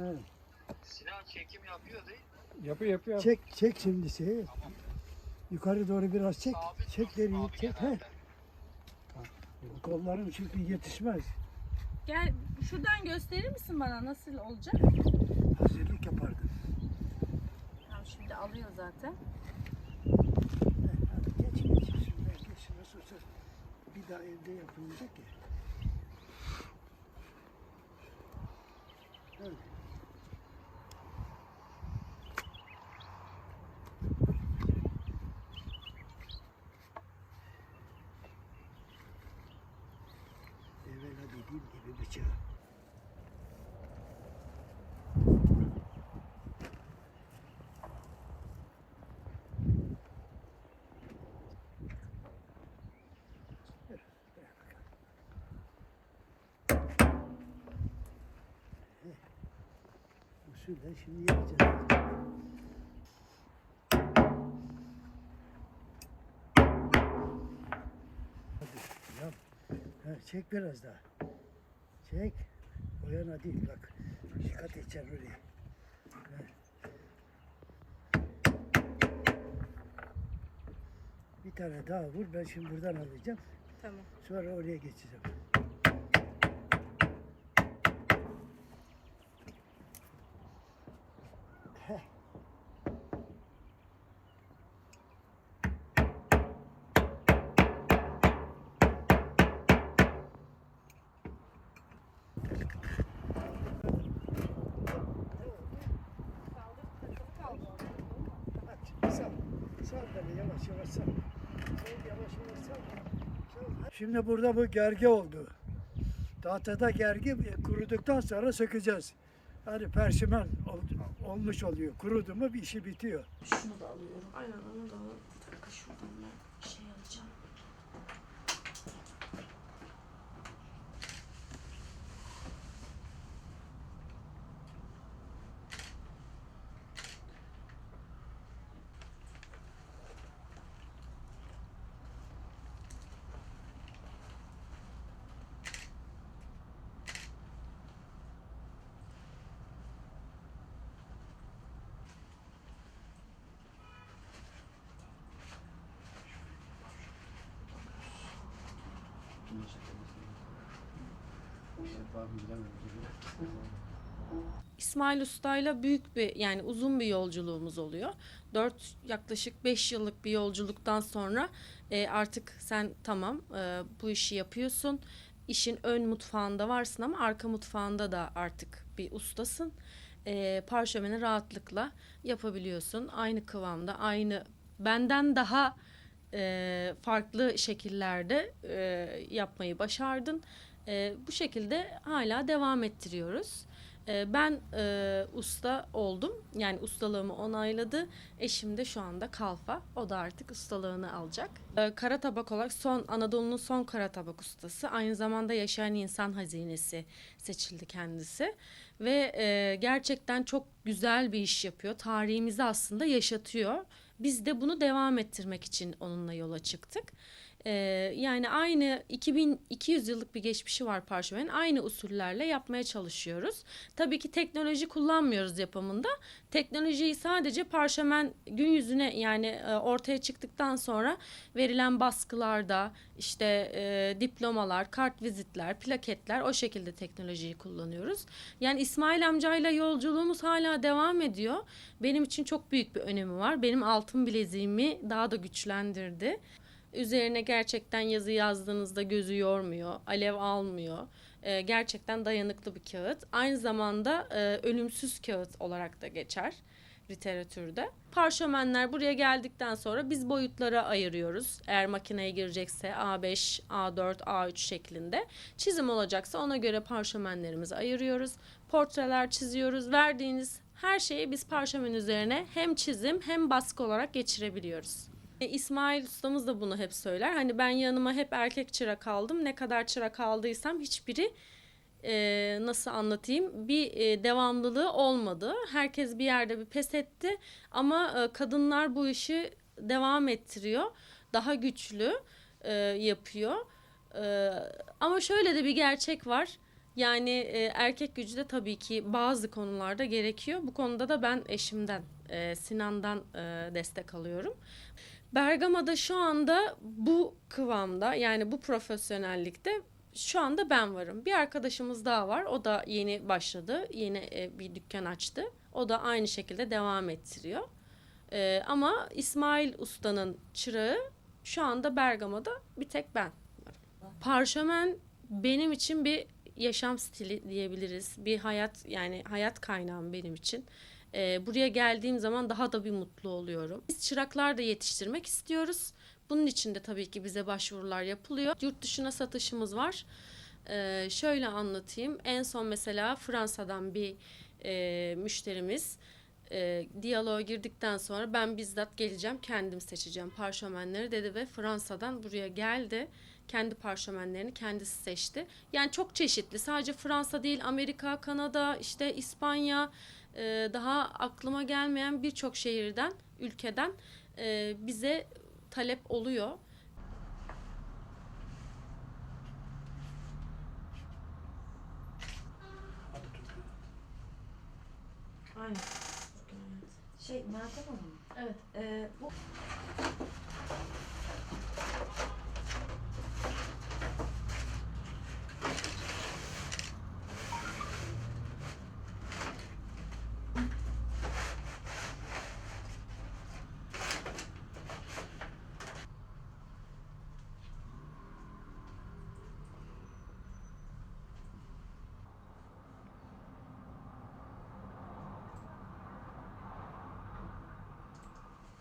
Evet. Sinan çekim yapıyor değil mi? Yapıyor yapıyor. Çek, çek şimdi şey. Yukarı doğru biraz çek. Sabit Çek dursun abi çek. He. genelde. Kollarım çünkü yetişmez. Gel şuradan gösterir misin bana nasıl olacak? Hazırlık yapardım. Tamam şimdi alıyor zaten. Hadi geç geç. Şurada geç. Nasıl olsa bir daha evde yapılacak ya. Evet. Usulden şimdi yapacağız. Hadi yap. Ha, çek biraz daha. Çek. O yana değil bak. Dikkat edeceksin oraya. Ha. Bir tane daha vur. Ben şimdi buradan alacağım. Tamam. Sonra oraya geçeceğim. Şimdi burada bu gergi oldu. Tahtada gergi kuruduktan sonra sökeceğiz. Hani perşimen ol- olmuş oluyor. Kurudu mu bir işi bitiyor. Şunu da alıyorum. Aynen onu da al. Bir dakika şuradan ben şey alacağım. İsmail Usta'yla büyük bir yani uzun bir yolculuğumuz oluyor. 4 yaklaşık 5 yıllık bir yolculuktan sonra e, artık sen tamam e, bu işi yapıyorsun. İşin ön mutfağında varsın ama arka mutfağında da artık bir ustasın. E, parşömeni rahatlıkla yapabiliyorsun. Aynı kıvamda, aynı benden daha e, farklı şekillerde e, yapmayı başardın. E, bu şekilde hala devam ettiriyoruz. E, ben e, usta oldum. Yani ustalığımı onayladı. Eşim de şu anda kalfa. O da artık ustalığını alacak. E, kara tabak olarak son Anadolu'nun son kara tabak ustası. Aynı zamanda yaşayan insan hazinesi seçildi kendisi. Ve e, gerçekten çok güzel bir iş yapıyor. Tarihimizi aslında yaşatıyor. Biz de bunu devam ettirmek için onunla yola çıktık. Ee, yani aynı 2200 yıllık bir geçmişi var parşömenin. Aynı usullerle yapmaya çalışıyoruz. Tabii ki teknoloji kullanmıyoruz yapımında. Teknolojiyi sadece parşömen gün yüzüne yani e, ortaya çıktıktan sonra verilen baskılarda işte e, diplomalar, kart vizitler, plaketler o şekilde teknolojiyi kullanıyoruz. Yani İsmail amcayla yolculuğumuz hala devam ediyor. Benim için çok büyük bir önemi var. Benim altın bileziğimi daha da güçlendirdi. Üzerine gerçekten yazı yazdığınızda gözü yormuyor, alev almıyor. Ee, gerçekten dayanıklı bir kağıt. Aynı zamanda e, ölümsüz kağıt olarak da geçer literatürde. Parşömenler buraya geldikten sonra biz boyutlara ayırıyoruz. Eğer makineye girecekse A5, A4, A3 şeklinde. Çizim olacaksa ona göre parşömenlerimizi ayırıyoruz. Portreler çiziyoruz. Verdiğiniz her şeyi biz parşömen üzerine hem çizim hem baskı olarak geçirebiliyoruz. E, İsmail ustamız da bunu hep söyler. Hani ben yanıma hep erkek çırak aldım. Ne kadar çırak aldıysam hiçbiri e, nasıl anlatayım bir e, devamlılığı olmadı. Herkes bir yerde bir pes etti ama e, kadınlar bu işi devam ettiriyor. Daha güçlü e, yapıyor. Ee, ama şöyle de bir gerçek var. Yani e, erkek gücü de tabii ki bazı konularda gerekiyor. Bu konuda da ben eşimden, e, Sinan'dan e, destek alıyorum. Bergama'da şu anda bu kıvamda yani bu profesyonellikte şu anda ben varım. Bir arkadaşımız daha var. O da yeni başladı. Yeni e, bir dükkan açtı. O da aynı şekilde devam ettiriyor. E, ama İsmail Usta'nın çırağı şu anda Bergama'da bir tek ben varım. Parşömen benim için bir yaşam stili diyebiliriz. Bir hayat yani hayat kaynağım benim için. Ee, buraya geldiğim zaman daha da bir mutlu oluyorum. Biz çıraklar da yetiştirmek istiyoruz. Bunun için de tabii ki bize başvurular yapılıyor. Yurt dışına satışımız var. Ee, şöyle anlatayım. En son mesela Fransa'dan bir e, müşterimiz e, diyaloğa girdikten sonra ben bizzat geleceğim kendim seçeceğim parşömenleri dedi ve Fransa'dan buraya geldi. Kendi parşömenlerini kendisi seçti. Yani çok çeşitli. Sadece Fransa değil, Amerika, Kanada, işte İspanya, e, daha aklıma gelmeyen birçok şehirden, ülkeden e, bize talep oluyor. Aynen. Şey Meltem Hanım. Evet. e, bu